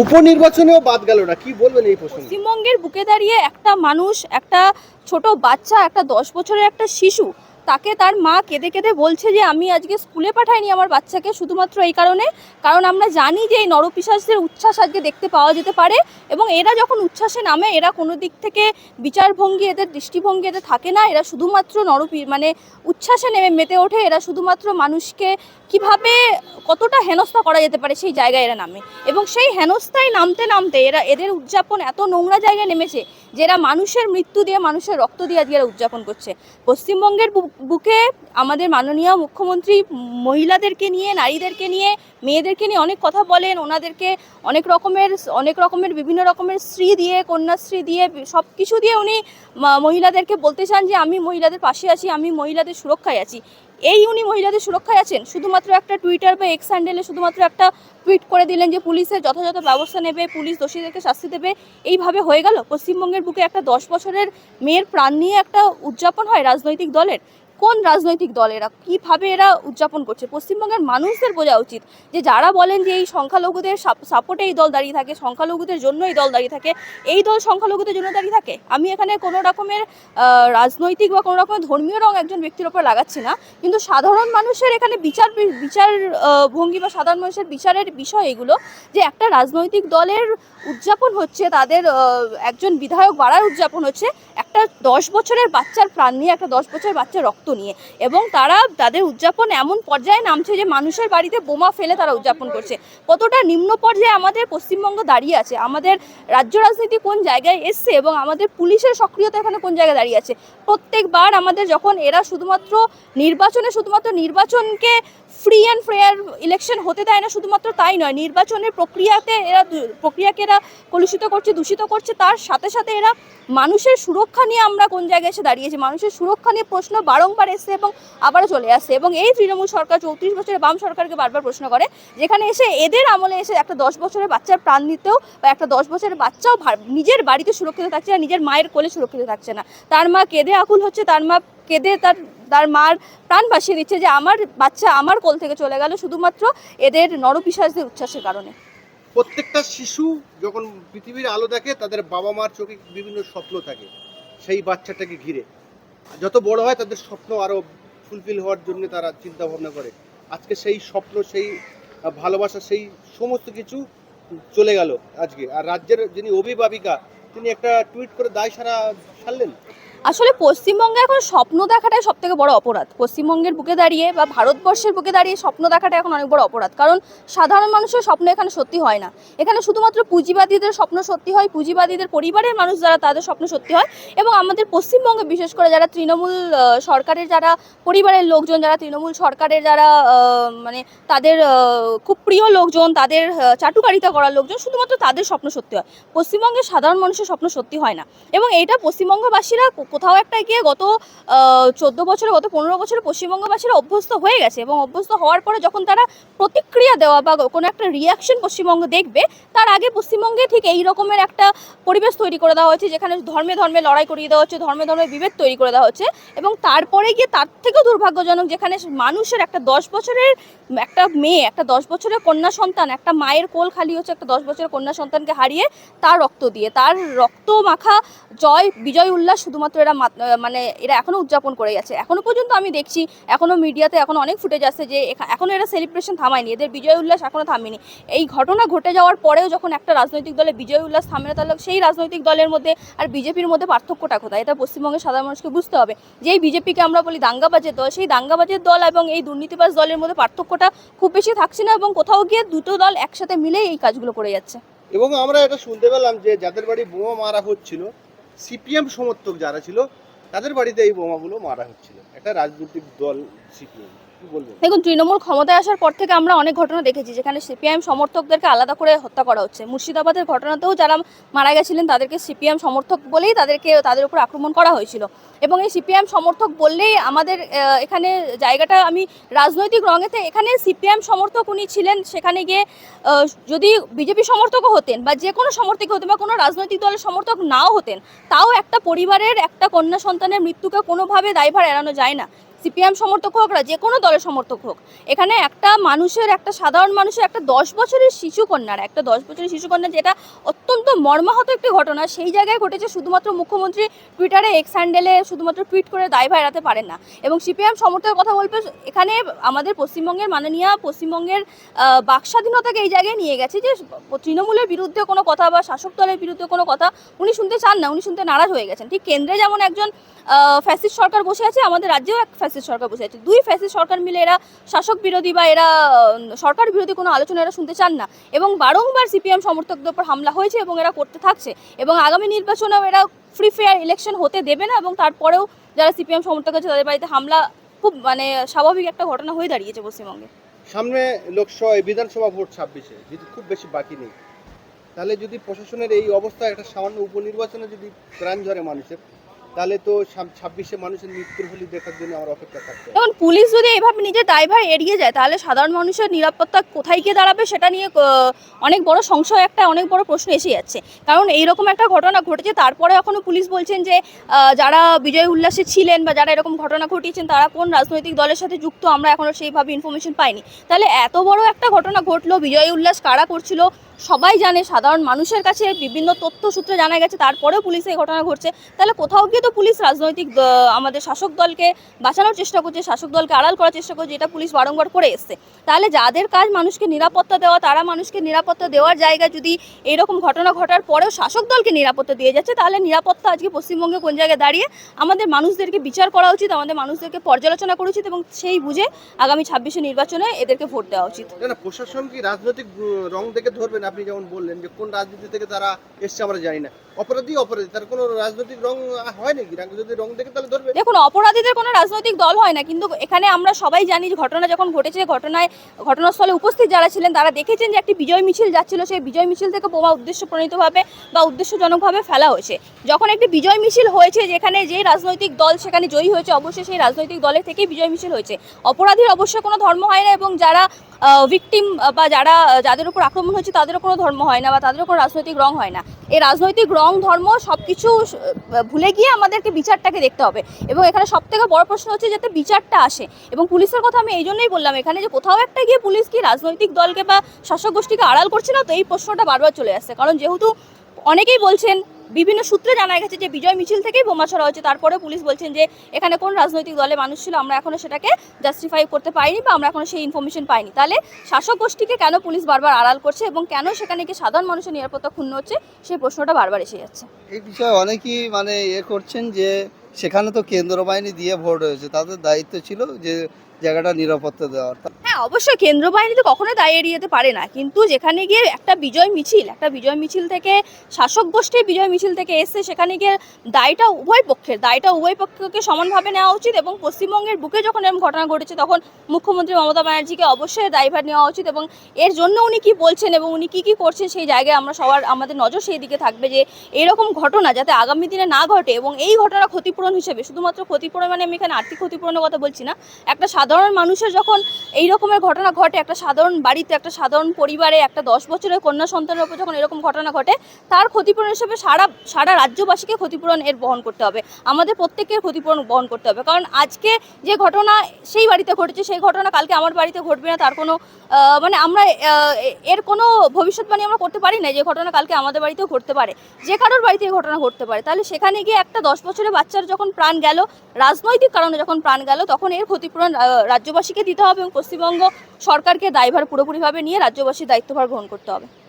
উপনির্বাচনেও বাদ গেল না। কি বলবেন এই প্রশ্ন পশ্চিমবঙ্গের বুকে দাঁড়িয়ে একটা মানুষ, একটা ছোট বাচ্চা, একটা দশ বছরের একটা শিশু তাকে তার মা কেঁদে কেঁদে বলছে যে, আমি আজকে স্কুলে পাঠাইনি আমার বাচ্চাকে শুধুমাত্র এই কারণে, কারণ আমরা জানি যে এই নরপিশাচদের উচ্ছ্বাস আজকে দেখতে পাওয়া যেতে পারে এবং এরা যখন উচ্ছ্বাসে নামে, এরা কোনো দিক থেকে বিচারভঙ্গি এদের, দৃষ্টিভঙ্গি এদের থাকে না। এরা শুধুমাত্র নরপি মানে উচ্ছ্বাসে নেমে মেতে ওঠে। এরা শুধুমাত্র মানুষকে কীভাবে, কতটা হেনস্থা করা যেতে পারে সেই জায়গায় এরা নামে। এবং সেই হেনস্থায় নামতে নামতে এরা, এদের উদযাপন এত নোংরা জায়গায় নেমেছে যে, এরা মানুষের মৃত্যু দিয়ে, মানুষের রক্ত দিয়ে আজকে এরা উদযাপন করছে। পশ্চিমবঙ্গের বুকে আমাদের মাননীয় মুখ্যমন্ত্রী মহিলাদেরকে নিয়ে, নারীদেরকে নিয়ে, মেয়েদেরকে নিয়ে অনেক কথা বলেন, ওনাদেরকে অনেক রকমের অনেক রকমের, বিভিন্ন রকমের স্ত্রী দিয়ে, কন্যাশ্রী দিয়ে, সব কিছু দিয়ে উনি মহিলাদেরকে বলতে চান যে আমি মহিলাদের পাশে আছি, আমি মহিলাদের সুরক্ষায় আছি। এই উনি মহিলাদের সুরক্ষায় আছেন? শুধুমাত্র একটা টুইটার বা এক্স হ্যান্ডেলে শুধুমাত্র একটা টুইট করে দিলেন যে পুলিশের যথাযথ ব্যবস্থা নেবে, পুলিশ দোষীদেরকে শাস্তি দেবে, এইভাবে হয়ে গেল? পশ্চিমবঙ্গের বুকে একটা দশ বছরের মেয়ের প্রাণ নিয়ে একটা উদযাপন হয় রাজনৈতিক দলের? কোন রাজনৈতিক দল এরা? কীভাবে এরা উদযাপন করছে? পশ্চিমবঙ্গের মানুষদের বোঝা উচিত যে যারা বলেন যে এই সংখ্যালঘুদের সাপোর্টে এই দল দাঁড়িয়ে থাকে, সংখ্যালঘুদের জন্য এই দল দাঁড়িয়ে থাকে, এই দল সংখ্যালঘুদের জন্য দাঁড়িয়ে থাকে? আমি এখানে কোনো রকমের রাজনৈতিক বা কোনো রকমের ধর্মীয় রং একজন ব্যক্তির ওপর লাগাচ্ছি না, কিন্তু সাধারণ মানুষের এখানে বিচার বিচার ভঙ্গি বা সাধারণ মানুষের বিচারের বিষয় এগুলো, যে একটা রাজনৈতিক দলের উদযাপন হচ্ছে, তাদের একজন বিধায়ক বাড়ার উদযাপন হচ্ছে, একটা দশ বছরের বাচ্চার প্রাণ নিয়ে একটা দশ বছরের বাচ্চার রক্ত নিয়ে। এবং তারা, তাদের উদযাপন এমন পর্যায়ে নামছে যে মানুষের বাড়িতে বোমা ফেলে তারা উদযাপন করছে। কতটা নিম্ন পর্যায়ে আমাদের পশ্চিমবঙ্গ দাঁড়িয়ে আছে? আমাদের রাজ্য রাজনীতি কোন জায়গায় এসছে এবং আমাদের পুলিশের সক্রিয়তা এখানে কোন জায়গায় দাঁড়িয়ে আছে? প্রত্যেকবার আমাদের যখন এরা শুধুমাত্র নির্বাচনে, শুধুমাত্র নির্বাচনকে ফ্রি অ্যান্ড ফেয়ার ইলেকশন হতে দেয় না, শুধুমাত্র তাই নয়, নির্বাচনের প্রক্রিয়াতে এরা প্রক্রিয়াকে এরা কলুষিত করছে, দূষিত করছে, তার সাথে সাথে এরা মানুষের সুরক্ষা নিয়ে আমরা কোন জায়গায় এসে দাঁড়িয়েছি? মানুষের সুরক্ষা নিয়ে প্রশ্ন বারংবার এসছে এবং আবারও চলে আসছে এবং এই তৃণমূল সরকার চৌত্রিশ বছরের বাম সরকারকে বারবার প্রশ্ন করে, যেখানে এসে এদের আমলে এসে একটা দশ বছরের বাচ্চার প্রাণ নিতেও বা একটা দশ বছরের বাচ্চাও নিজের বাড়িতে সুরক্ষিত থাকছে না, নিজের মায়ের কোলে সুরক্ষিত থাকছে না। তার মা কেঁদে আকুল হচ্ছে, তার মা কেঁদে তার তার মার প্রাণ বাঁচিয়ে দিচ্ছে যে আমার বাচ্চা আমার কোল থেকে চলে গেল শুধুমাত্র এদের নরপিশাচদের উচ্ছ্বাসের কারণে। প্রত্যেকটা শিশু যখন পৃথিবীর আলো দেখে, তাদের বাবা মার চোখে বিভিন্ন স্বপ্ন থাকে, সেই বাচ্চাটাকে ঘিরে। যত বড় হয় তাদের স্বপ্ন আরও ফুলফিল হওয়ার জন্য তারা চিন্তা ভাবনা করে। আজকে সেই স্বপ্ন, সেই ভালোবাসা, সেই সমস্ত কিছু চলে গেল আজকে। আর রাজ্যের যিনি অভিভাবিকা, তিনি একটা টুইট করে দায় সারা সারলেন। আসলে পশ্চিমবঙ্গে এখন স্বপ্ন দেখাটাই সব থেকে বড় অপরাধ। পশ্চিমবঙ্গের বুকে দাঁড়িয়ে বা ভারতবর্ষের বুকে দাঁড়িয়ে স্বপ্ন দেখাটা এখন অনেক বড় অপরাধ। কারণ সাধারণ মানুষের স্বপ্ন এখানে সত্যি হয় না। এখানে শুধুমাত্র পুঁজিবাদীদের স্বপ্ন সত্যি হয়, পুঁজিবাদীদের পরিবারের মানুষ যারা তাদের স্বপ্ন সত্যি হয় এবং আমাদের পশ্চিমবঙ্গে বিশেষ করে যারা তৃণমূল সরকারের যারা পরিবারের লোকজন, যারা তৃণমূল সরকারের যারা মানে তাদের খুব প্রিয় লোকজন, তাদের চাটুকারিতা করার লোকজন শুধুমাত্র তাদের স্বপ্ন সত্যি হয়। পশ্চিমবঙ্গের সাধারণ মানুষের স্বপ্ন সত্যি হয় না। এবং এইটা পশ্চিমবঙ্গবাসীরা কোথাও একটা গিয়ে গত চোদ্দ বছরে, গত পনেরো বছরে পশ্চিমবঙ্গবাসীরা অভ্যস্ত হয়ে গেছে এবং অভ্যস্ত হওয়ার পরে যখন তারা প্রতিক্রিয়া দেওয়া বা কোনো একটা রিয়াকশন পশ্চিমবঙ্গ দেখবে, তার আগে পশ্চিমবঙ্গে ঠিক এই রকমের একটা পরিবেশ তৈরি করে দেওয়া হয়েছে, যেখানে ধর্মে ধর্মে লড়াই করিয়ে দেওয়া হচ্ছে, ধর্মে ধর্মে বিভেদ তৈরি করে দেওয়া হচ্ছে এবং তারপরে গিয়ে তার থেকেও দুর্ভাগ্যজনক যেখানে মানুষের একটা দশ বছরের একটা মেয়ে, একটা দশ বছরের কন্যা সন্তান, একটা মায়ের কোল খালি হচ্ছে একটা দশ বছরের কন্যা সন্তানকে হারিয়ে তার রক্ত দিয়ে, তার রক্ত মাখা জয়, বিজয় উল্লাস শুধুমাত্র এরা মানে এরা এখনও উদযাপন করে যাচ্ছে এখনও পর্যন্ত আমি দেখছি, এখনও মিডিয়াতে এখনও অনেক ফুটেজ আসছে যে এখা- এখনও এরা সেলিব্রেশন থামায়নি। এদের বিজয় উল্লাস এখনও থামেনি। এই ঘটনা ঘটে যাওয়ার পরেও যখন একটা রাজনৈতিক দলে বিজয় উল্লাস থামে না, তাহলে সেই রাজনৈতিক দলের মধ্যে আর বিজেপির মধ্যে পার্থক্যটা কোথায়? এটা পশ্চিমবঙ্গের সাধারণ মানুষকে বুঝতে হবে। যে এই বিজেপিকে আমরা বলি দাঙ্গাবাজের দল, সেই দাঙ্গাবাজের দল এবং এই দুর্নীতিবাজ দলের মধ্যে পার্থক্যটা খুব বেশি থাকছে না এবং কোথাও গিয়ে দুটো দল একসাথে মিলেই এই কাজগুলো করে যাচ্ছে। এবং আমরা এটা শুনতে পেলাম যে যাদের বাড়ি বোমা মারা হচ্ছিল সিপিএম সমর্থক যারা ছিল তাদের বাড়িতে এই বোমাগুলো মারা হচ্ছিল। একটা রাজনৈতিক দল সিপিএম। দেখুন, তৃণমূল ক্ষমতায় আসার পর থেকে আমরা অনেক ঘটনা দেখেছি, যেখানে সিপিআইএম সমর্থকদেরকে আলাদা করে হত্যা করা হচ্ছে। মুর্শিদাবাদের ঘটনাতেও যারা মারা গেছিলেন, তাদেরকে সিপিএম সমর্থক বলেই তাদেরকে, তাদের উপর আক্রমণ করা হয়েছিল। এবং এই সিপিএম সমর্থক বললেই আমাদের এখানে জায়গাটা আমি রাজনৈতিক রঙেতে, এখানে সিপিএম সমর্থক উনি ছিলেন, সেখানে গিয়ে যদি বিজেপি সমর্থকও হতেন বা যে কোনো সমর্থক হতেন বা কোনো রাজনৈতিক দলের সমর্থক নাও হতেন, তাও একটা পরিবারের, একটা কন্যা সন্তানের মৃত্যুকে কোনোভাবে দায়ভার এড়ানো যায় না। সিপিএম সমর্থক হোক যে কোনো দলের সমর্থক হোক এখানে একটা মানুষের একটা সাধারণ মানুষের একটা দশ বছরের শিশু কন্যার একটা দশ বছরের শিশু কন্যা যেটা অত্যন্ত মর্মাহত একটি ঘটনা সেই জায়গায় ঘটেছে শুধুমাত্র মুখ্যমন্ত্রী টুইটারে এক্স হ্যান্ডেলে শুধুমাত্র টুইট করে দায়ভার এড়াতে পারেন না। এবং সিপিএম সমর্থকের কথা বলবে এখানে আমাদের পশ্চিমবঙ্গের মাননীয় পশ্চিমবঙ্গের আহ, বাক স্বাধীনতাকে এই জায়গায় নিয়ে গেছে যে তৃণমূলের বিরুদ্ধে কোনো কথা বা শাসক দলের বিরুদ্ধে কোনো কথা উনি শুনতে চান না উনি শুনতে নারাজ হয়ে গেছেন। ঠিক কেন্দ্রে যেমন একজন ফ্যাসিস্ট সরকার বসে আছে আমাদের রাজ্যেও এক ফ্যাসিস্ট সরকার বসে আছে। দুই ফ্যাসিস্ট সরকার মিলে এরা শাসক বিরোধী বা এরা সরকার বিরোধী কোনো আলোচনা এরা শুনতে চান না। এবং বারংবার সিপিএম সমর্থকদের উপর হামলা হয়েছে এবং এরা করতে থাকছে। এবং আগামী নির্বাচনেও এরা ফ্রি ফেয়ার ইলেকশন হতে দেবে না এবং তারপরেও যারা সিপিএম সমর্থক আছে তাদের বাড়িতে হামলা খুব মানে স্বাভাবিক একটা ঘটনা হয়ে দাঁড়িয়েছে পশ্চিমবঙ্গে। সামনে লোকসভা বিধানসভা ভোট ছাব্বিশে যদি খুব বেশি বাকি নেই। তাহলে যদি প্রশাসনের এই অবস্থা একটা সামান্য উপনির্বাচনে যদি প্রাণ ঝরে মানুষের তাহলে তো ছাব্বিশে মানুষের মৃত্যুর হলি দেখার জন্য আমার অপেক্ষা থাকতে হবে। এখন পুলিশ যদি এভাবে নিজের দায়ভার এড়িয়ে যায়, তাহলে সাধারণ মানুষের নিরাপত্তা কোথায় গিয়ে দাঁড়াবে সেটা নিয়ে অনেক বড় সংশয় একটা, অনেক বড় প্রশ্ন এসে যাচ্ছে। কারণ এইরকম একটা ঘটনা ঘটেছে, তারপরে এখনও পুলিশ বলছেন যে যারা বিজয় উল্লাসে ছিলেন বা যারা এরকম ঘটনা ঘটিয়েছেন, তারা কোন রাজনৈতিক দলের সাথে যুক্ত, আমরা এখনও সেইভাবে ইনফরমেশন পাইনি। তাহলে এত বড় একটা ঘটনা ঘটলো, বিজয় উল্লাস কারা করছিল, সবাই জানে, সাধারণ মানুষের কাছে বিভিন্ন তথ্য সূত্রে জানা গেছে, তারপরেও পুলিশে এই ঘটনা ঘটছে। তাহলে কোথাও গিয়ে তো পুলিশ রাজনৈতিক আমাদের শাসক দলকে বাঁচানোর চেষ্টা করছে শাসক দলকে আড়াল করার চেষ্টা করছে এটা পুলিশ বারংবার করে এসছে। তাহলে যাদের কাজ মানুষকে নিরাপত্তা দেওয়া তারা মানুষকে নিরাপত্তা দেওয়ার জায়গায় যদি এইরকম ঘটনা ঘটার পরেও শাসক দলকে নিরাপত্তা দিয়ে যাচ্ছে তাহলে নিরাপত্তা আজকে পশ্চিমবঙ্গে কোন জায়গায় দাঁড়িয়ে আমাদের মানুষদেরকে বিচার করা উচিত আমাদের মানুষদেরকে পর্যালোচনা করা উচিত এবং সেই বুঝে আগামী ছাব্বিশে নির্বাচনে এদেরকে ভোট দেওয়া উচিত। না প্রশাসন কি রাজনৈতিক রং দেখে ধরবেন? আপনি যেমন বললেন যে কোন রাজনীতি থেকে তারা এসছে আমরা জানি না। অপরাধী অপরাধী তার কোনো রাজনৈতিক রং আহ, দেখুন, অপরাধীদের কোনো রাজনৈতিক দল হয় না, কিন্তু এখানে আমরা সবাই জানি যে ঘটনা যখন ঘটেছে, ঘটনায়, ঘটনাস্থলে উপস্থিত যারা ছিলেন, তারা দেখেছেন যে একটি বিজয় মিছিল যাচ্ছিল। সেই বিজয় মিছিল থেকে বোমা উদ্দেশ্য প্রণীতভাবে বা উদ্দেশ্যজনকভাবে ফেলা হয়েছে। যখন একটি বিজয় মিছিল হয়েছে, যেখানে যে রাজনৈতিক দল সেখানে জয়ী হয়েছে, অবশ্যই সেই রাজনৈতিক দলের থেকেই বিজয় মিছিল হয়েছে। অপরাধীর অবশ্যই কোনো ধর্ম হয় না এবং যারা ভিকটিম বা যারা, যাদের উপর আক্রমণ হয়েছে তাদেরও কোনো ধর্ম হয় না বা তাদেরও কোনো রাজনৈতিক রং হয় না। এই রাজনৈতিক রং, ধর্ম সব কিছু ভুলে গিয়ে আমাদেরকে বিচারটাকে দেখতে হবে। এবং এখানে সব থেকে বড় প্রশ্ন হচ্ছে যাতে বিচারটা আসে। এবং পুলিশের কথা আমি এই জন্যই বললাম, এখানে যে কোথাও একটা গিয়ে পুলিশ কি রাজনৈতিক দলকে বা শাসক গোষ্ঠীকে আড়াল করছে না, তো এই প্রশ্নটা বারবার চলে আসছে। কারণ যেহেতু অনেকেই বলছেন বিভিন্ন সূত্রে জানা গেছে যে বিজয় মিছিল থেকেই বোমা ছড়া হয়েছে। তারপরে পুলিশ বলছেন যে এখানে কোন রাজনৈতিক দলে মানুষ ছিল, আমরা এখনও সেটাকে জাস্টিফাই করতে পারিনি বা আমরা এখনও সেই ইনফরমেশন পাইনি। তাহলে শাসক গোষ্ঠীকে কেন পুলিশ বারবার আড়াল করছে এবং কেন সেখানে কি সাধারণ মানুষের নিরাপত্তা ক্ষুণ্ণ হচ্ছে, সেই প্রশ্নটা বারবার এসে যাচ্ছে। এই বিষয়ে অনেকেই মানে ইয়ে করছেন যে সেখানে তো কেন্দ্র বাহিনী দিয়ে ভোট হয়েছে তাদের দায়িত্ব ছিল যে জায়গাটা নিরাপত্তা দেওয়ার হ্যাঁ অবশ্যই কেন্দ্র বাহিনী তো কখনোই দায় এড়িয়ে যেতে পারে না। কিন্তু যেখানে গিয়ে একটা বিজয় মিছিল, একটা বিজয় মিছিল থেকে শাসক গোষ্ঠীর বিজয় মিছিল থেকে এসছে সেখানে গিয়ে দায়টা উভয় পক্ষের, দায়টা উভয় পক্ষকে সমানভাবে নেওয়া উচিত এবং পশ্চিমবঙ্গের বুকে যখন এরকম ঘটনা ঘটেছে, তখন মুখ্যমন্ত্রী মমতা ব্যানার্জিকে অবশ্যই দায়ভার নেওয়া উচিত এবং এর জন্য উনি কি বলছেন এবং উনি কি কি করছেন সেই জায়গায় আমরা সবার, আমাদের নজর সেই দিকে থাকবে যে এরকম ঘটনা যাতে আগামী দিনে না ঘটে এবং এই ঘটনা ক্ষতিপূরণ হিসেবে, শুধুমাত্র ক্ষতিপূরণ মানে আমি এখানে আর্থিক ক্ষতিপূরণের কথা বলছি না, একটা সাধারণ মানুষের যখন এই রকমের ঘটনা ঘটে, একটা সাধারণ বাড়িতে, একটা সাধারণ পরিবারে, একটা দশ বছরের কন্যা সন্তানের উপর যখন এরকম ঘটনা ঘটে, তার ক্ষতিপূরণ হিসেবে সারা সারা রাজ্যবাসীকে ক্ষতিপূরণ এর বহন করতে হবে। আমাদের প্রত্যেকের ক্ষতিপূরণ বহন করতে হবে। কারণ আজকে যে ঘটনা সেই বাড়িতে ঘটেছে, সেই ঘটনা কালকে আমার বাড়িতে ঘটবে না, তার কোনো মানে আমরা এর কোনো ভবিষ্যৎবাণী আমরা করতে পারি না যে ঘটনা কালকে আমাদের বাড়িতেও ঘটতে পারে। যে কারোর বাড়িতে এই ঘটনা ঘটতে পারে। তাহলে সেখানে গিয়ে একটা দশ বছরের বাচ্চার যখন প্রাণ গেল, রাজনৈতিক কারণে যখন প্রাণ গেল, তখন এর ক্ষতিপূরণ রাজ্যবাসীকে দিতে হবে এবং পশ্চিমবঙ্গ সরকারকে দায়ভার পুরোপুরিভাবে নিয়ে রাজ্যবাসীর দায়িত্বভার গ্রহণ করতে হবে।